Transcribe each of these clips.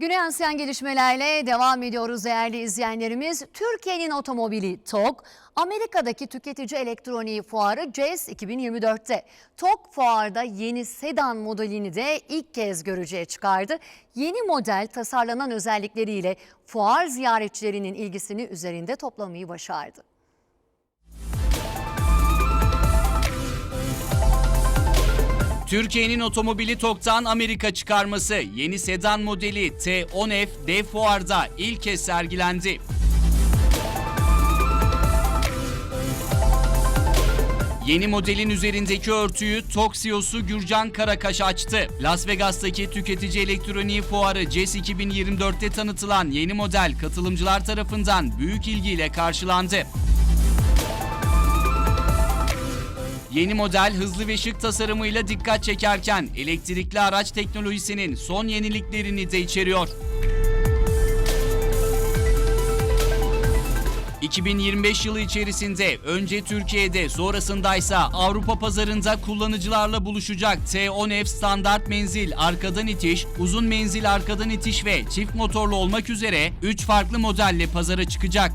Güney Asyan gelişmelerle devam ediyoruz değerli izleyenlerimiz. Türkiye'nin otomobili TOG, Amerika'daki tüketici elektroniği fuarı CES 2024'te. TOG fuarda yeni sedan modelini de ilk kez görücüye çıkardı. Yeni model tasarlanan özellikleriyle fuar ziyaretçilerinin ilgisini üzerinde toplamayı başardı. Türkiye'nin otomobili TOG'dan Amerika çıkarması yeni sedan modeli T10F dev fuarda ilk kez sergilendi. Yeni modelin üzerindeki örtüyü TOG CEO'su Gürcan Karakaş açtı. Las Vegas'taki tüketici elektroniği fuarı CES 2024'te tanıtılan yeni model katılımcılar tarafından büyük ilgiyle karşılandı. Yeni model hızlı ve şık tasarımıyla dikkat çekerken elektrikli araç teknolojisinin son yeniliklerini de içeriyor. 2025 yılı içerisinde önce Türkiye'de sonrasındaysa Avrupa pazarında kullanıcılarla buluşacak T10F standart menzil arkadan itiş, uzun menzil arkadan itiş ve çift motorlu olmak üzere 3 farklı modelle pazara çıkacak.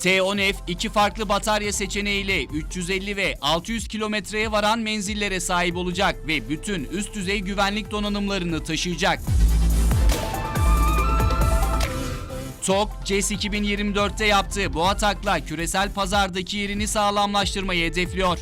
T10F iki farklı batarya seçeneğiyle 350 ve 600 kilometreye varan menzillere sahip olacak ve bütün üst düzey güvenlik donanımlarını taşıyacak. TOG, CES 2024'te yaptığı bu atakla küresel pazardaki yerini sağlamlaştırmayı hedefliyor.